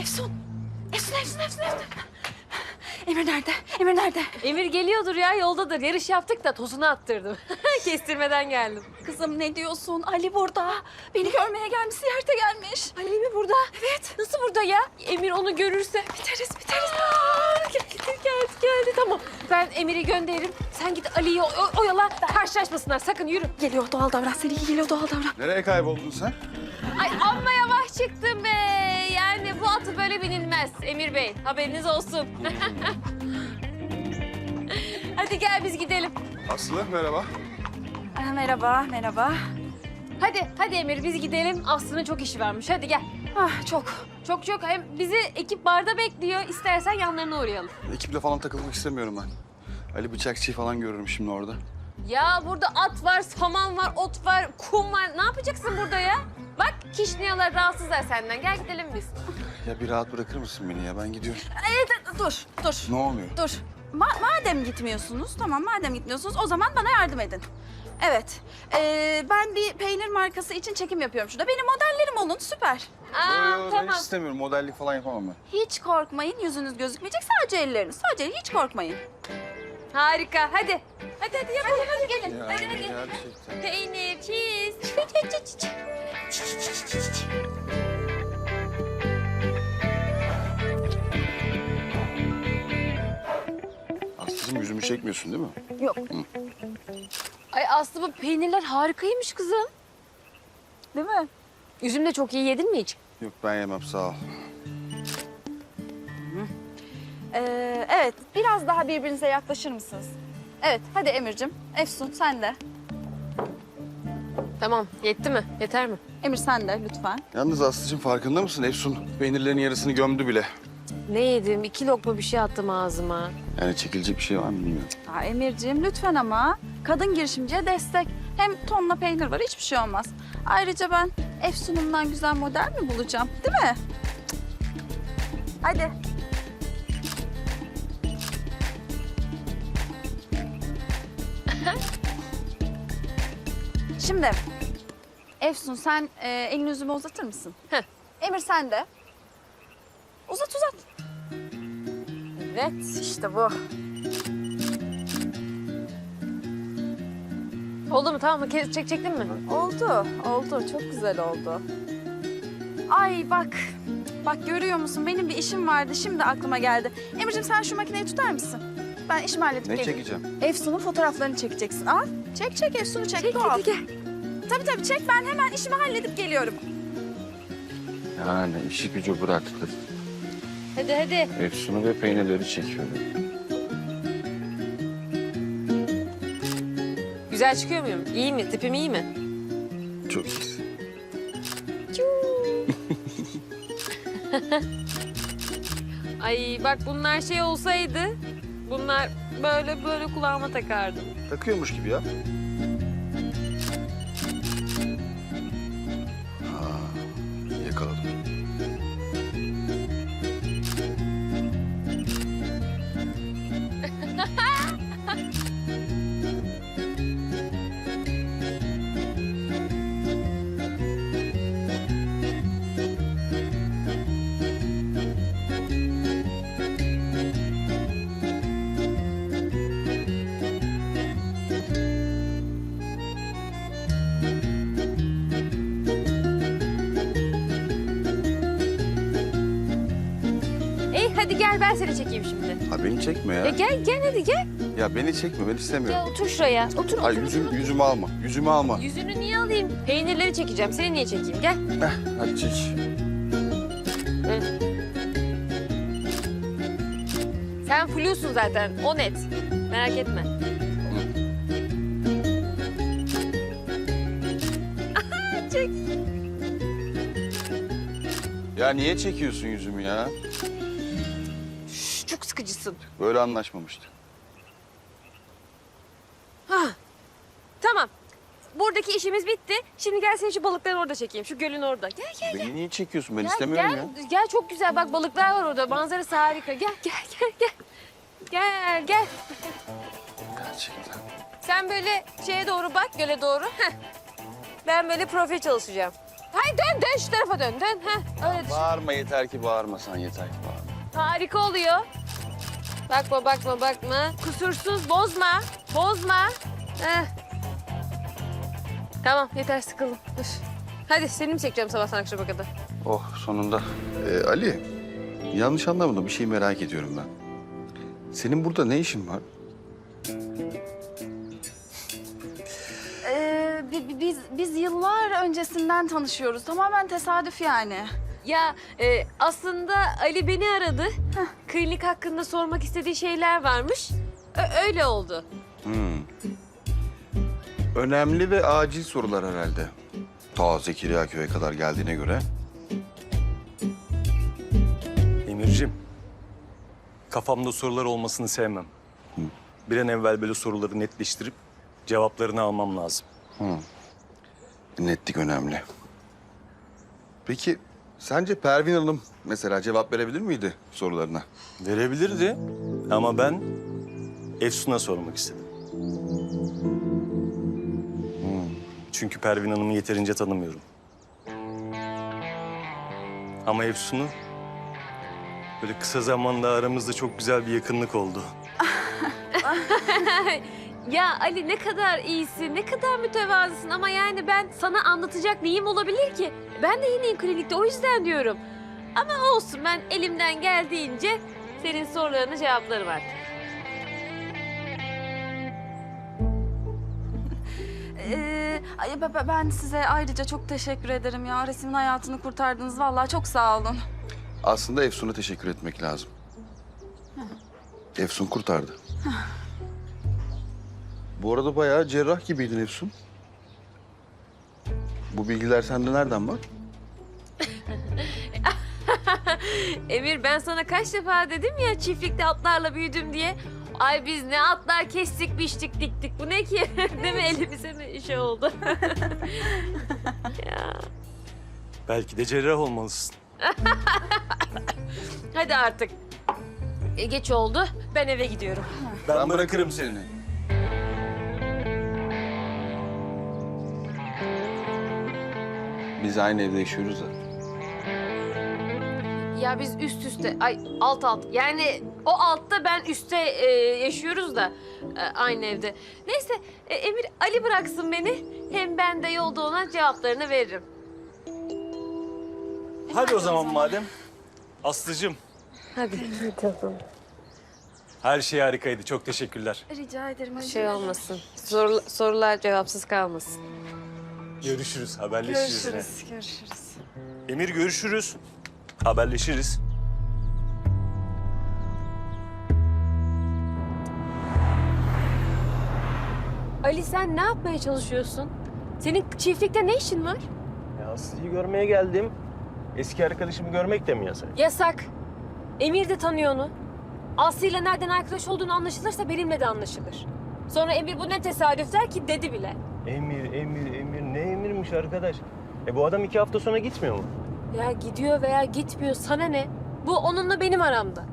Efsun. Efsun, Efsun, Efsun, Efsun. Emir nerede? Emir nerede? Emir geliyordur ya yoldadır. Yarış yaptık da tozunu attırdım. Kestirmeden geldim. Kızım ne diyorsun? Ali burada. Beni görmeye gelmiş, ziyarete gelmiş. Ali mi burada? Evet. Nasıl burada ya? Emir onu görürse. Biteriz, biteriz. Geldi, geldi, geldi. Tamam. Ben Emir'i gönderirim. Sen git Ali'yi o- o- oyala. Karşılaşmasınlar. Sakın yürü. Geliyor doğal davran. Seni iyi geliyor doğal davran. Nereye kayboldun sen? Ay amma yavaş çıktım be. Bu atı böyle binilmez Emir Bey. Haberiniz olsun. Hadi gel biz gidelim. Aslı merhaba. Aa, merhaba, merhaba. Hadi, hadi Emir biz gidelim. Aslı'nın çok işi varmış. Hadi gel. Ah, çok. Çok çok. Hem bizi ekip barda bekliyor. İstersen yanlarına uğrayalım. Ekiple falan takılmak istemiyorum ben. Ali Bıçakçı'yı falan görürüm şimdi orada. Ya burada at var, saman var, ot var, kum var. Ne yapacaksın burada ya? Bak kişniyalar rahatsızlar senden. Gel gidelim biz. Ya bir rahat bırakır mısın beni ya? Ben gidiyorum. Evet, dur, dur, Ne oluyor? dur. Ma- madem gitmiyorsunuz, tamam madem gitmiyorsunuz o zaman bana yardım edin. Evet, ee, ben bir peynir markası için çekim yapıyorum şurada. Benim modellerim olun, süper. Aa, Yo, yo, Ben tamam. hiç istemiyorum. Modellik falan yapamam ben. Hiç korkmayın, yüzünüz gözükmeyecek. Sadece elleriniz, sadece hiç korkmayın. Harika. Hadi. Hadi hadi yapalım. Hadi, gelin. Ya, hadi hadi. gerçekten. Peynir, cheese. Aslı'cığım yüzümü çekmiyorsun değil mi? Yok. Ay Aslı bu peynirler harikaymış kızım. Değil mi? Üzüm de çok iyi yedin mi hiç? Yok ben yemem sağ ol. Ee, evet, biraz daha birbirinize yaklaşır mısınız? Evet, hadi Emir'cim. Efsun, sen de. Tamam. Yetti mi? Yeter mi? Emir sen de lütfen. Yalnız Aslı'cığım farkında mısın? Efsun peynirlerin yarısını gömdü bile. Ne yedim? İki lokma bir şey attım ağzıma. Yani çekilecek bir şey var mı bilmiyorum. Aa, Emir'cim lütfen ama. Kadın girişimciye destek. Hem tonla peynir var, hiçbir şey olmaz. Ayrıca ben Efsun'umdan güzel model mi bulacağım? Değil mi? Hadi. Şimdi Efsun sen e, elini yüzüme uzatır mısın? Heh. Emir sen de. Uzat uzat. Evet işte bu. Oldu mu? Tamam mı? Kes, çek, çektin mi? Oldu, oldu. Çok güzel oldu. Ay bak, bak görüyor musun? Benim bir işim vardı. Şimdi aklıma geldi. Emir'cim sen şu makineyi tutar mısın? Ben işimi halledip Ne geleyim. çekeceğim? Efsun'un fotoğraflarını çekeceksin. Al, çek çek Efsun'u çek. Çek, doğal. hadi gel. Tabii tabii çek. Ben hemen işimi halledip geliyorum. Yani işi gücü bıraktı. Hadi hadi. Efsun'u ve peynirleri çekiyorum. Güzel çıkıyor muyum? İyi mi? Tipim iyi mi? Çok iyi. Ay bak bunlar şey olsaydı bunlar böyle böyle kulağıma takardım. Takıyormuş gibi ya. Hadi gel ben seni çekeyim şimdi. Ha beni çekme ya. Ya gel gel hadi gel. Ya beni çekme ben istemiyorum. otur şuraya. Otur Ay otur. yüzüm, otur. yüzümü alma. Yüzümü alma. Yüzünü niye alayım? Peynirleri çekeceğim. Seni niye çekeyim? Gel. Heh, hadi çek. Sen flusun zaten. O net. Merak etme. Çek. Ya niye çekiyorsun yüzümü ya? Sıkıcısın. Böyle anlaşmamıştık. Ha. Tamam. Buradaki işimiz bitti. Şimdi gel seni şu balıkları orada çekeyim. Şu gölün orada. Gel gel. Beni niye çekiyorsun? Ben Gel, istemiyorum gel, ya. Gel çok güzel bak balıklar var orada. Manzarası harika. Gel gel gel gel. Gel gel. Gerçekten. Sen böyle şeye doğru bak göle doğru. Heh. Ben böyle profil çalışacağım. Hayır dön dön şu tarafa dön dön. Heh, öyle düşün. Bağırma yeter ki bağırmasan yeter ki bağırma. Harika oluyor. Bakma bakma bakma. Kusursuz bozma. Bozma. Heh. Tamam yeter sıkıldım. Dur. Hadi seni mi çekeceğim sabahtan akşama kadar? Oh sonunda. Ee, Ali yanlış anlamadım bir şey merak ediyorum ben. Senin burada ne işin var? Ee, bi- bi- biz, biz yıllar öncesinden tanışıyoruz. Tamamen tesadüf yani. Ya e, aslında Ali beni aradı. Klinik hakkında sormak istediği şeyler varmış. Ö- öyle oldu. Hmm. Önemli ve acil sorular herhalde. Ta Zekeriya köye kadar geldiğine göre. Emir'cim, kafamda sorular olmasını sevmem. Bir an evvel böyle soruları netleştirip cevaplarını almam lazım. Netlik önemli. Peki sence Pervin Hanım mesela cevap verebilir miydi sorularına? Verebilirdi ama ben Efsun'a sormak istedim. Çünkü Pervin Hanım'ı yeterince tanımıyorum. Ama Efsun'u böyle kısa zamanda aramızda çok güzel bir yakınlık oldu. Ya Ali ne kadar iyisin, ne kadar mütevazısın ama yani ben sana anlatacak neyim olabilir ki? Ben de yeniyim klinikte o yüzden diyorum. Ama olsun ben elimden geldiğince senin sorularına cevaplarım artık. Ee, ay, be- be- ben size ayrıca çok teşekkür ederim ya. Resmin hayatını kurtardınız. Vallahi çok sağ olun. Aslında Efsun'a teşekkür etmek lazım. Efsun kurtardı. Bu arada bayağı cerrah gibiydin Efsun. Bu bilgiler sende nereden var? Emir ben sana kaç defa dedim ya çiftlikte atlarla büyüdüm diye. Ay biz ne atlar kestik, biçtik, diktik. Bu ne ki? Değil mi? Elimize mi şey oldu? ya. Belki de cerrah olmalısın. Hadi artık. E, geç oldu. Ben eve gidiyorum. Ben, bırakırım seni. Biz aynı evde yaşıyoruz da. Ya biz üst üste, ay alt alt. Yani o altta ben üstte e, yaşıyoruz da e, aynı evde. Neyse e, Emir Ali bıraksın beni. Hem ben de yolda ona cevaplarını veririm. Hadi o zaman madem. Aslıcığım, Hadi. her şey harikaydı. Çok teşekkürler. Rica ederim. Şey olmasın. Soru, sorular cevapsız kalmasın. Görüşürüz, haberleşiriz. Görüşürüz. Görüşürüz. Emir görüşürüz. Haberleşiriz. Ali sen ne yapmaya çalışıyorsun? Senin çiftlikte ne işin var? Ya Aslı'yı görmeye geldim. Eski arkadaşımı görmek de mi yasak? Yasak. Emir de tanıyor onu. Aslı ile nereden arkadaş olduğunu anlaşılırsa benimle de anlaşılır. Sonra Emir bu ne tesadüf der ki dedi bile. Emir, Emir, Emir'miş arkadaş? E bu adam iki hafta sonra gitmiyor mu? Ya gidiyor veya gitmiyor sana ne? Bu onunla benim aramda.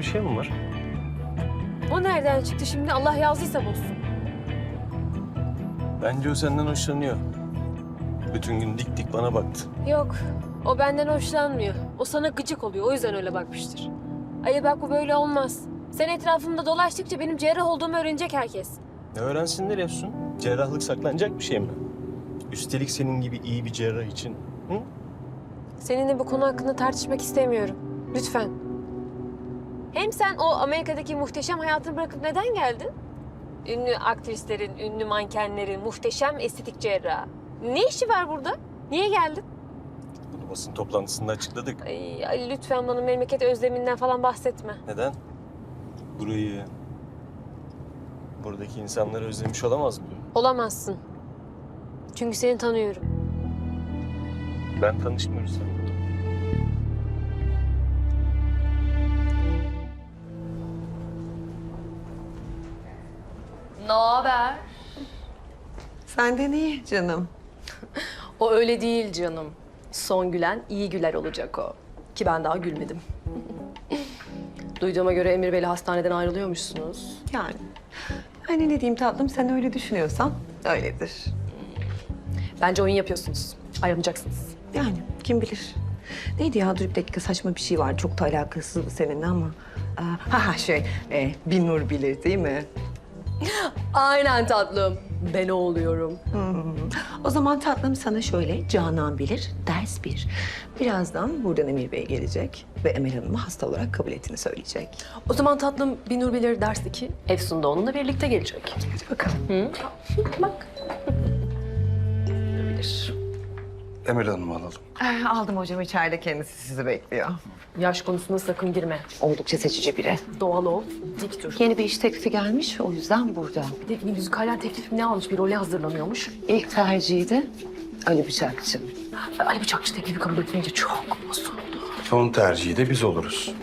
Bir şey mi var? O nereden çıktı şimdi Allah yazdıysa bozsun. Bence o senden hoşlanıyor. Bütün gün dik dik bana baktı. Yok o benden hoşlanmıyor. O sana gıcık oluyor o yüzden öyle bakmıştır. Ali bak bu böyle olmaz. Sen etrafımda dolaştıkça benim cerrah olduğumu öğrenecek herkes. Ne öğrensinler Efsun? Cerrahlık saklanacak bir şey mi? Üstelik senin gibi iyi bir cerrah için. Hı? Seninle bu konu hakkında tartışmak istemiyorum. Lütfen. Hem sen o Amerika'daki muhteşem hayatını bırakıp neden geldin? Ünlü aktrislerin, ünlü mankenlerin, muhteşem estetik cerrahı. Ne işi var burada? Niye geldin? Bunu basın toplantısında açıkladık. Ay, Ali lütfen bana memleket özleminden falan bahsetme. Neden? Burayı, Buradaki insanları özlemiş olamaz mı? Olamazsın. Çünkü seni tanıyorum. Ben tanışmıyoruz seninle. Ne haber? Senden iyi canım. O öyle değil canım. Son gülen iyi güler olacak o. Ki ben daha gülmedim. Duyduğuma göre Emir Bey'le hastaneden ayrılıyormuşsunuz. Yani. Hani ne diyeyim tatlım sen öyle düşünüyorsan öyledir. Bence oyun yapıyorsunuz. Ayrılacaksınız. Yani kim bilir. Neydi ya dur bir dakika saçma bir şey var. Çok da alakasız seninle ama. Aa, Ha ha şey e, bir nur bilir değil mi? Aynen tatlım. Ben o oluyorum. O zaman tatlım sana şöyle Canan bilir ders bir. Birazdan buradan Emir Bey gelecek ve Emel Hanım'ı hasta olarak kabul ettiğini söyleyecek. O zaman tatlım Binur Bilir ders 2. Efsun da onunla birlikte gelecek. Hadi bakalım. Bak. Bilir. Emel Hanım'ı alalım. Eh, Aldım hocam içeride kendisi sizi bekliyor. Yaş konusuna sakın girme. Oldukça seçici biri. Doğal ol, dik dur. Yeni bir iş teklifi gelmiş o yüzden burada. Bir de bir müzikaller teklifi ne almış? Bir role hazırlanıyormuş. İlk tercihi de Ali Bıçakçı. Ali Bıçakçı teklifi kabul etmeyince çok bozuldu. Son tercihi de biz oluruz.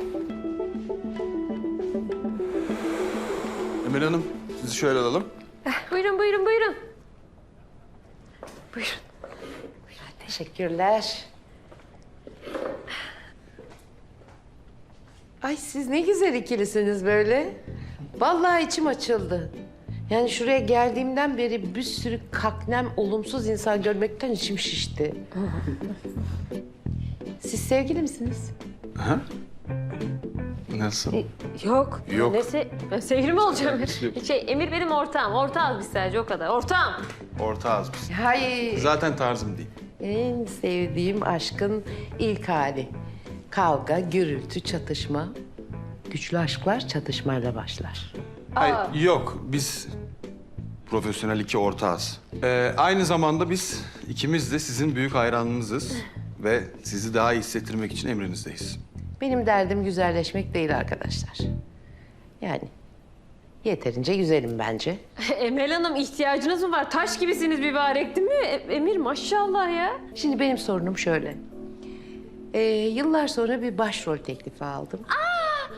Emel Hanım, sizi şöyle alalım. Buyurun, buyurun, buyurun. Teşekkürler. Ay siz ne güzel ikilisiniz böyle. Vallahi içim açıldı. Yani şuraya geldiğimden beri bir sürü kaknem, olumsuz insan görmekten içim şişti. Siz sevgili misiniz? Ha? Nasıl? Yok. Yok. Ne se ben sevgili mi olacağım? şey, Emir benim ortağım. Ortağız biz sadece o kadar. Ortağım. Ortağız biz. Hayır. Zaten tarzım değil. En sevdiğim aşkın ilk hali. Kavga, gürültü, çatışma. Güçlü aşklar çatışmayla başlar. Hayır, yok. Biz profesyonel iki ortağız. Ee, aynı zamanda biz ikimiz de sizin büyük hayranınızız. Ve sizi daha iyi hissettirmek için emrinizdeyiz. Benim derdim güzelleşmek değil arkadaşlar. Yani yeterince güzelim bence. Emel Hanım ihtiyacınız mı var? Taş gibisiniz mübarek değil mi? E- Emir maşallah ya. Şimdi benim sorunum şöyle. Ee, yıllar sonra bir başrol teklifi aldım.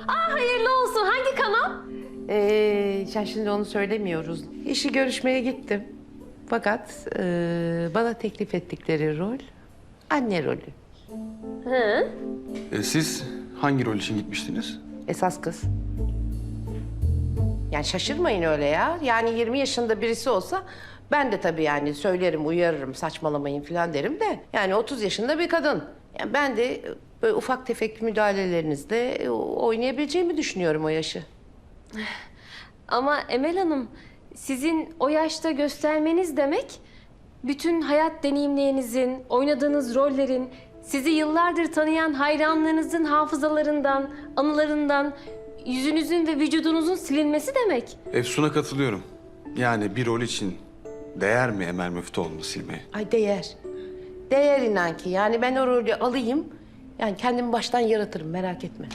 Aa hayırlı olsun. Hangi kanal? Ee, ya şimdi onu söylemiyoruz. İşi görüşmeye gittim. Fakat ee, bana teklif ettikleri rol anne rolü. Hı? Ee, siz hangi rol için gitmiştiniz? Esas kız. Yani şaşırmayın öyle ya. Yani 20 yaşında birisi olsa ben de tabii yani söylerim, uyarırım, saçmalamayın falan derim de. Yani 30 yaşında bir kadın. Yani ben de böyle ufak tefek müdahalelerinizle oynayabileceğimi düşünüyorum o yaşı. Ama Emel Hanım sizin o yaşta göstermeniz demek bütün hayat deneyimlerinizin, oynadığınız rollerin, sizi yıllardır tanıyan hayranlarınızın hafızalarından, anılarından, yüzünüzün ve vücudunuzun silinmesi demek. Efsun'a katılıyorum. Yani bir rol için değer mi Emel Müftüoğlu'nu silmeye? Ay değer. Değer inan ki. Yani ben o rolü alayım. Yani kendimi baştan yaratırım merak etme.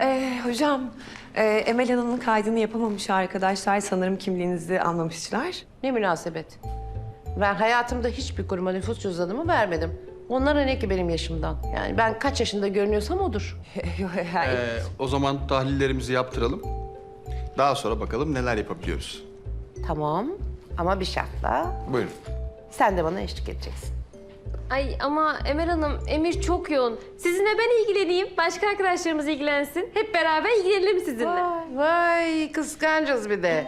Ee, hocam, e, Emel Hanım'ın kaydını yapamamış arkadaşlar. Sanırım kimliğinizi almamışlar. Ne münasebet. Ben hayatımda hiçbir kuruma nüfus cüzdanımı vermedim. Onlara ne ki benim yaşımdan? Yani ben kaç yaşında görünüyorsam odur. Ee, o zaman tahlillerimizi yaptıralım. Daha sonra bakalım neler yapabiliyoruz. Tamam ama bir şartla Buyurun. sen de bana eşlik edeceksin. Ay ama Emel Hanım, Emir çok yoğun. Sizinle ben ilgileneyim, başka arkadaşlarımız ilgilensin. Hep beraber ilgilenelim sizinle. Vay, vay kıskancız bir de.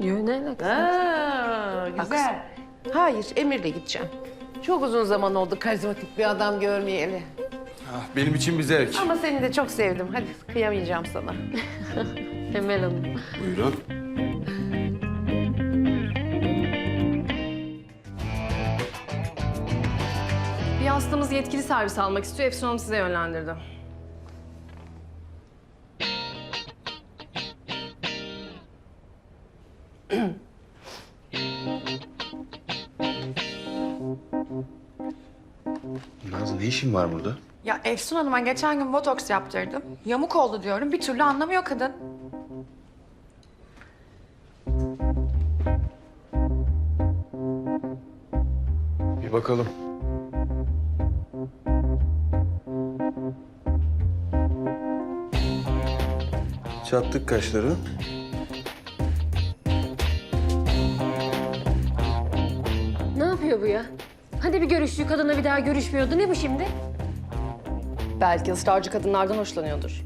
Yo, ne alakası? Aa, güzel. Hayır Emir'le gideceğim. Çok uzun zaman oldu karizmatik bir adam görmeyeli. Ah, benim için bir zevk. Ama seni de çok sevdim. Hadi kıyamayacağım sana. Emel Hanım. Buyurun. Bir hastamız yetkili servis almak istiyor. Efsun Hanım size yönlendirdi. Naz ne işin var burada? Ya Efsun Hanım'a geçen gün botoks yaptırdım. Yamuk oldu diyorum. Bir türlü anlamıyor kadın. Bir bakalım. Çattık kaşları. Görüştüğü kadına bir daha görüşmüyordu. Ne bu şimdi? Belki ısrarcı kadınlardan hoşlanıyordur.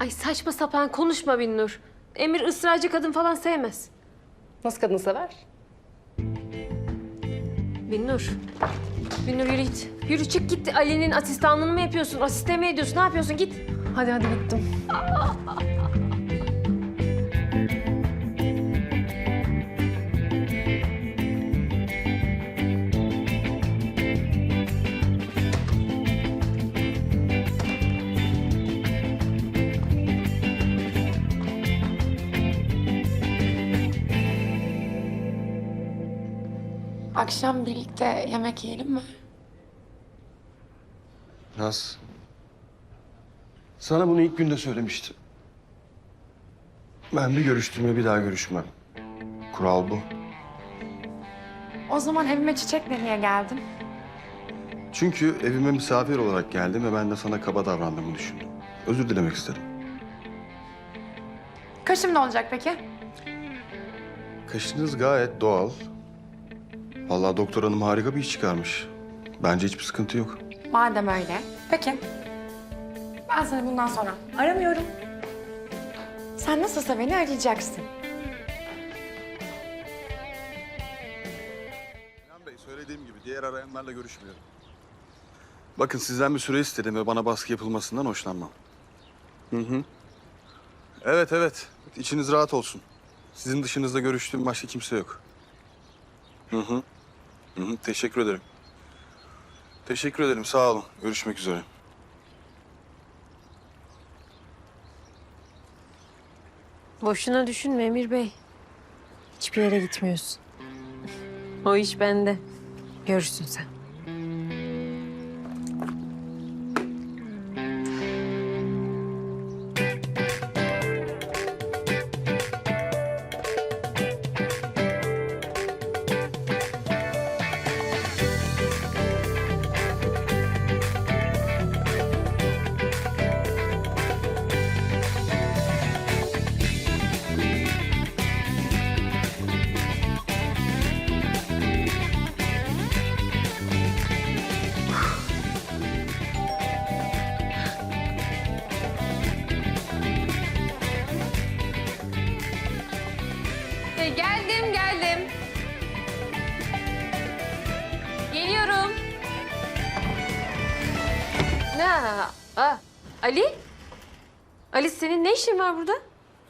Ay saçma sapan konuşma Binnur. Emir ısrarcı kadın falan sevmez. Nasıl kadın sever? Binnur. Binnur yürü git. Yürü çık git. Ali'nin asistanlığını mı yapıyorsun? Asiste mi ediyorsun? Ne yapıyorsun? Git. Hadi hadi gittim. Akşam birlikte yemek yiyelim mi? Naz. Sana bunu ilk günde söylemiştim. Ben bir görüştüğümde bir daha görüşmem. Kural bu. O zaman evime çiçekle niye geldin? Çünkü evime misafir olarak geldim ve ben de sana kaba davrandığımı düşündüm. Özür dilemek istedim. Kaşım ne olacak peki? Kaşınız gayet doğal. Vallahi doktor hanım harika bir iş çıkarmış. Bence hiçbir sıkıntı yok. Madem öyle. Peki. Ben seni bundan sonra aramıyorum. Sen nasılsa beni arayacaksın. İlhan Bey söylediğim gibi diğer arayanlarla görüşmüyorum. Bakın sizden bir süre istedim ve bana baskı yapılmasından hoşlanmam. Hı hı. Evet evet. İçiniz rahat olsun. Sizin dışınızda görüştüğüm başka kimse yok. Hı hı. Hı hı. Teşekkür ederim. Teşekkür ederim. Sağ olun. Görüşmek üzere. Boşuna düşünme Emir Bey. Hiçbir yere gitmiyorsun. O iş bende. Görürsün sen.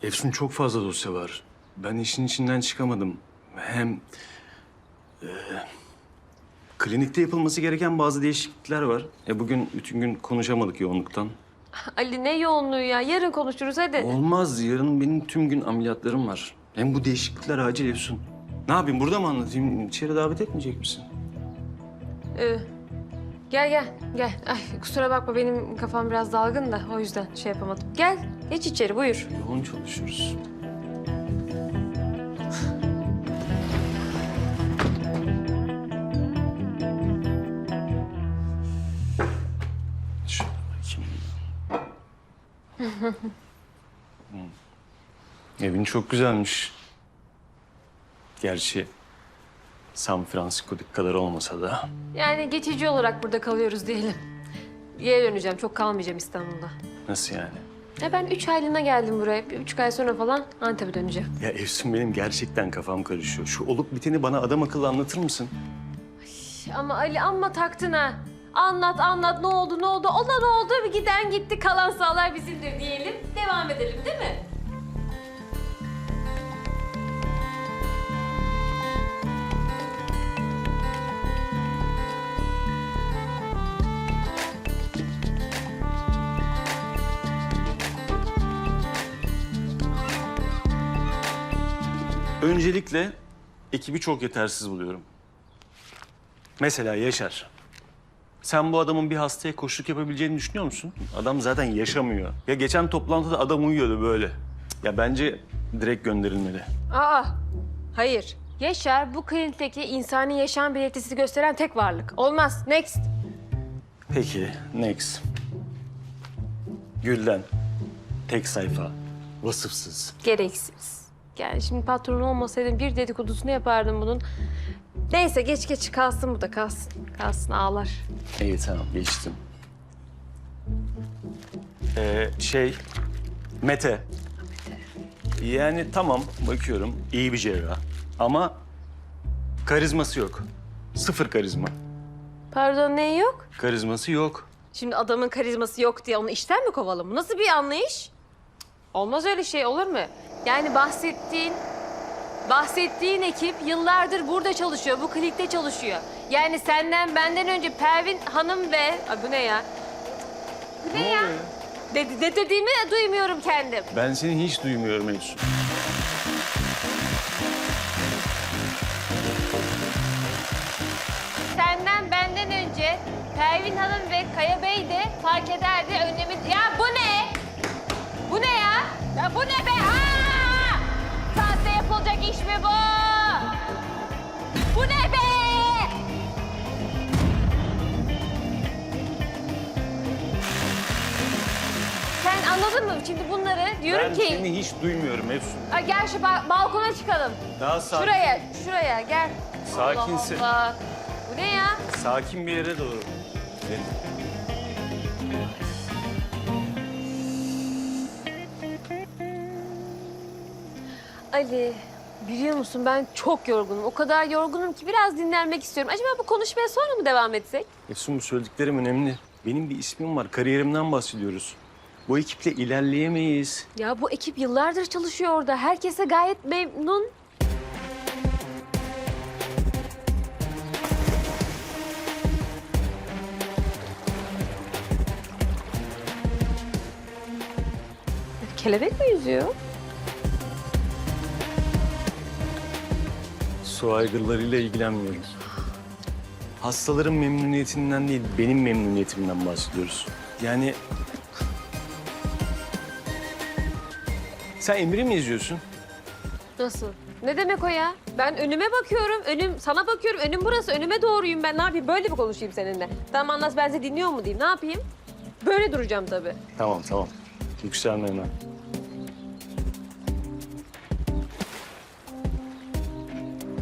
Efsun çok fazla dosya var. Ben işin içinden çıkamadım. Hem... e, klinikte yapılması gereken bazı değişiklikler var. E bugün bütün gün konuşamadık yoğunluktan. Ali ne yoğunluğu ya? Yarın konuşuruz hadi. Olmaz. Yarın benim tüm gün ameliyatlarım var. Hem bu değişiklikler acil Efsun. Ne yapayım burada mı anlatayım? İçeri davet etmeyecek misin? Ee, gel gel gel. Ay kusura bakma benim kafam biraz dalgın da o yüzden şey yapamadım. Gel geç içeri buyur. Yoğun çalışıyoruz. Şöyle bakayım. Hmm. Evin çok güzelmiş. Gerçi San Francisco'daki kadar olmasa da. Yani geçici olarak burada kalıyoruz diyelim. Geri döneceğim çok kalmayacağım İstanbul'da. Nasıl yani? Ya ben üç aylığına geldim buraya. Bir buçuk ay sonra falan Antep'e döneceğim. Ya Efsun benim gerçekten kafam karışıyor. Şu olup biteni bana adam akıllı anlatır mısın? Ama Ali amma taktın ha. Anlat anlat ne oldu ne oldu. Ona ne oldu bir giden gitti kalan sağlar bizimdir diyelim. Devam edelim değil mi? Öncelikle ekibi çok yetersiz buluyorum. Mesela Yaşar. Sen bu adamın bir hastaya koşuluk yapabileceğini düşünüyor musun? Adam zaten yaşamıyor. Ya geçen toplantıda adam uyuyordu böyle. Ya bence direkt gönderilmeli. Aa hayır. Yaşar bu klinikteki insani yaşam belirtisi gösteren tek varlık. Olmaz. Next. Peki, next. Gülden. Tek sayfa. Vasıfsız. Gereksiz. Yani şimdi patron olmasaydım bir dedikodusunu yapardım bunun. Neyse geç geç kalsın bu da kalsın. Kalsın ağlar. İyi tamam geçtim. Ee, şey Mete. Yani tamam bakıyorum iyi bir cerrah ama karizması yok. Sıfır karizma. Pardon ne yok? Karizması yok. Şimdi adamın karizması yok diye onu işten mi kovalım? Bu Nasıl bir anlayış? Olmaz öyle şey olur mu? Yani bahsettiğin bahsettiğin ekip yıllardır burada çalışıyor. Bu klinikte çalışıyor. Yani senden benden önce Pervin Hanım ve Ay bu ne ya? Bu ne, ya? De, de dediğimi duymuyorum kendim. Ben seni hiç duymuyorum Efsun. Senden benden önce Pervin Hanım ve Kaya Bey de fark ederdi önlemi... Ya bu ne? Bu ne ya? Ya bu ne be? Aa! Yapılacak iş mi bu? Bu ne be? Sen anladın mı şimdi bunları? Diyorum Ben ki... seni hiç duymuyorum Efsun. Ay gel şu ba- balkona çıkalım. Daha sakin, Şuraya, şuraya gel. Sakinsin. Allah Allah. Bu ne ya? sakin bir yere doğru. Evet. Ali, biliyor musun ben çok yorgunum. O kadar yorgunum ki biraz dinlenmek istiyorum. Acaba bu konuşmaya sonra mı devam etsek? Efsun bu söylediklerim önemli. Benim bir ismim var, kariyerimden bahsediyoruz. Bu ekiple ilerleyemeyiz. Ya bu ekip yıllardır çalışıyor orada. Herkese gayet memnun. Kelebek mi yüzüyor? Su aygırlarıyla ilgilenmiyorum. Hastaların memnuniyetinden değil, benim memnuniyetimden bahsediyoruz. Yani... Sen Emir'i mi izliyorsun? Nasıl? Ne demek o ya? Ben önüme bakıyorum, önüm sana bakıyorum. Önüm burası, önüme doğruyum ben. Ne yapayım? Böyle mi konuşayım seninle? Tamam anlas ben seni dinliyor mu diyeyim? Ne yapayım? Böyle duracağım tabii. Tamam, tamam. Yükselme hemen.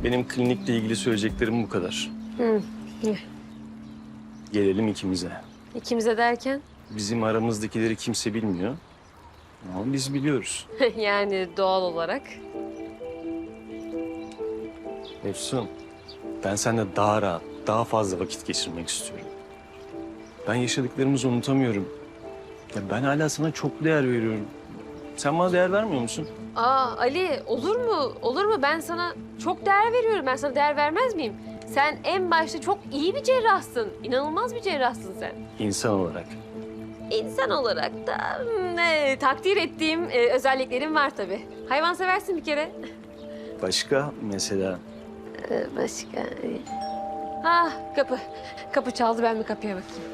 Benim klinikle ilgili söyleyeceklerim bu kadar. Hı. Gelelim ikimize. İkimize derken? Bizim aramızdakileri kimse bilmiyor. Ama biz biliyoruz. yani doğal olarak. Efsun, ben seninle daha rahat, daha fazla vakit geçirmek istiyorum. Ben yaşadıklarımızı unutamıyorum. Ya ben hala sana çok değer veriyorum. Sen bana değer vermiyor musun? Aa Ali olur mu? Olur mu? Ben sana çok değer veriyorum. Ben sana değer vermez miyim? Sen en başta çok iyi bir cerrahsın. İnanılmaz bir cerrahsın sen. İnsan olarak. İnsan olarak da hmm, e, takdir ettiğim e, özelliklerim var tabii. Hayvan seversin bir kere. Başka mesela Ee, başka... Ah kapı. Kapı çaldı ben bir kapıya bakayım.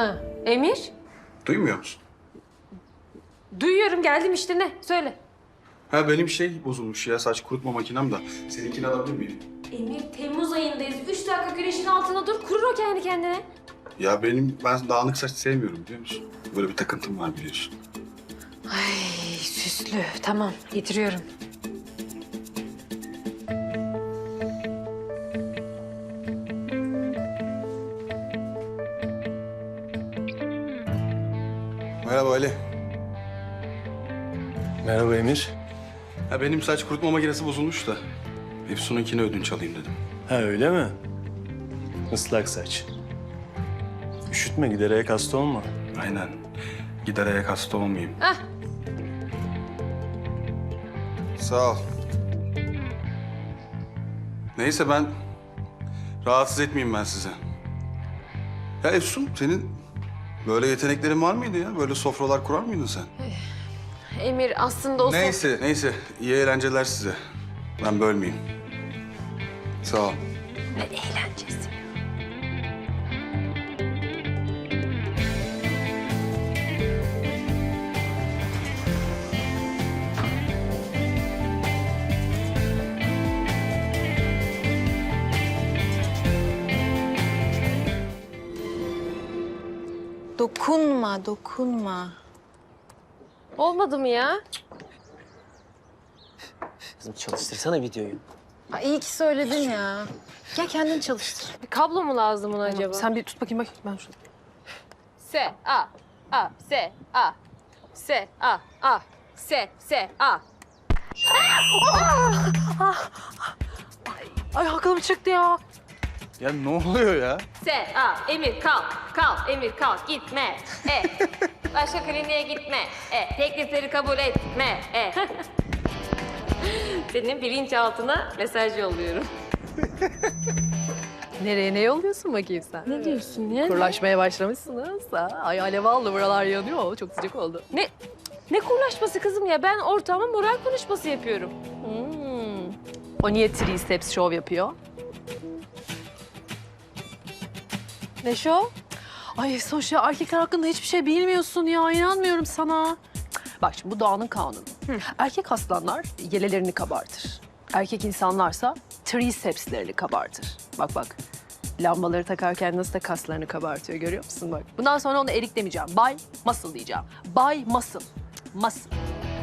Ha, Emir. Duymuyor musun? Duyuyorum geldim işte ne? Söyle. Ha benim şey bozulmuş ya saç kurutma makinem de. Seninkini alabilir miyim? Emir Temmuz ayındayız. Üç dakika güneşin altında dur. Kurur o kendi kendine. Ya benim ben dağınık saç sevmiyorum biliyor musun? Böyle bir takıntım var biliyorsun. Ay süslü. Tamam getiriyorum. Ya benim saç kurutma makinesi bozulmuş da. Efsun'unkini ödünç alayım dedim. Ha öyle mi? Islak saç. Üşütme giderek hasta olma. Aynen. Gider ayak hasta olmayayım. Ah Sağ ol. Neyse ben rahatsız etmeyeyim ben size. Ya Efsun senin böyle yeteneklerin var mıydı ya? Böyle sofralar kurar mıydın sen? Emir aslında o... Neyse neyse iyi eğlenceler size. Ben bölmeyeyim. Sağ ol. Ne eğlencesi. Dokunma, dokunma. Olmadı mı ya? Kızım çalıştırsana videoyu. Ay, iyi ki söyledin ya. Gel kendin çalıştır. Bir kablo mu lazım ona acaba? Sen bir tut bakayım bak ben şunu. S A A S A S A A S S A Ay hakalım çıktı ya. Ya ne oluyor ya? S A Emir kal kal Emir kal gitme E Başka kliniğe gitme E teklifleri kabul etme E Senin bilinçaltına mesaj yolluyorum. Nereye ne yolluyorsun bakayım sen? Ne diyorsun ya? Kurlaşmaya başlamışsınız. Ha? Ay alev aldı buralar yanıyor. Çok sıcak oldu. Ne ne konuşması kızım ya? Ben ortağıma moral konuşması yapıyorum. Hmm. O niye triceps şov yapıyor? Ne şov? Ay Soşya erkekler hakkında hiçbir şey bilmiyorsun ya. inanmıyorum sana. Bak şimdi bu doğanın kanunu. Erkek aslanlar yelelerini kabartır. Erkek insanlarsa tricepslerini kabartır. Bak bak. Lambaları takarken nasıl da kaslarını kabartıyor görüyor musun bak. Bundan sonra onu erik demeyeceğim. Bay muscle diyeceğim. Bay muscle. Muscle.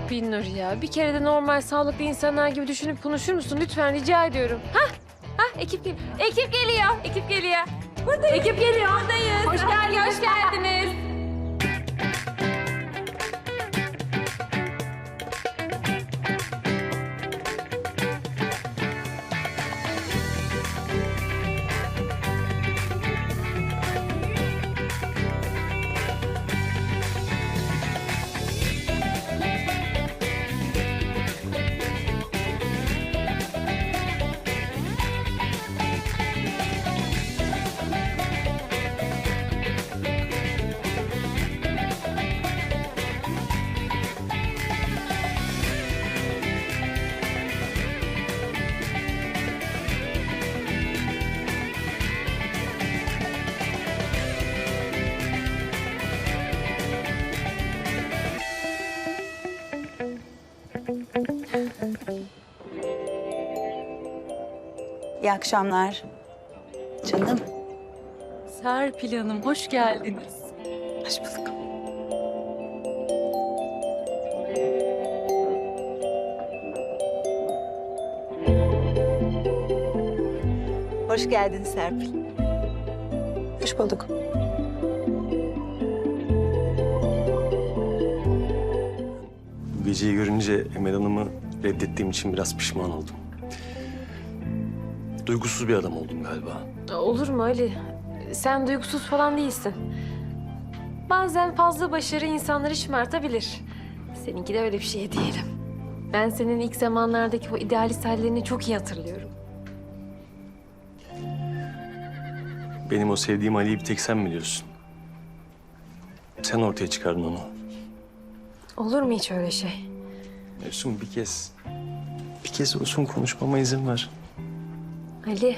Binnur ya bir kere de normal sağlıklı insanlar gibi düşünüp konuşur musun? Lütfen rica ediyorum. Hah hah ekip gel ekip geliyor ekip geliyor. Buradayız. Ekip geliyor. Buradayız. Hoş geldiniz. Hoş geldiniz. İyi akşamlar. Canım. Serpil Hanım hoş geldiniz. Hoş bulduk. Hoş geldin Serpil. Hoş bulduk. Bu geceyi görünce Emel Hanım'ı reddettiğim için biraz pişman oldum. Duygusuz bir adam oldum galiba. Olur mu Ali? Sen duygusuz falan değilsin. Bazen fazla başarı insanları şımartabilir. Seninki de öyle bir şey diyelim. Ben senin ilk zamanlardaki bu idealist hallerini çok iyi hatırlıyorum. Benim o sevdiğim Ali'yi bir tek sen biliyorsun. Sen ortaya çıkardın onu. Olur mu hiç öyle şey? Efsun bir kez, bir kez olsun konuşmama izin ver. Ali.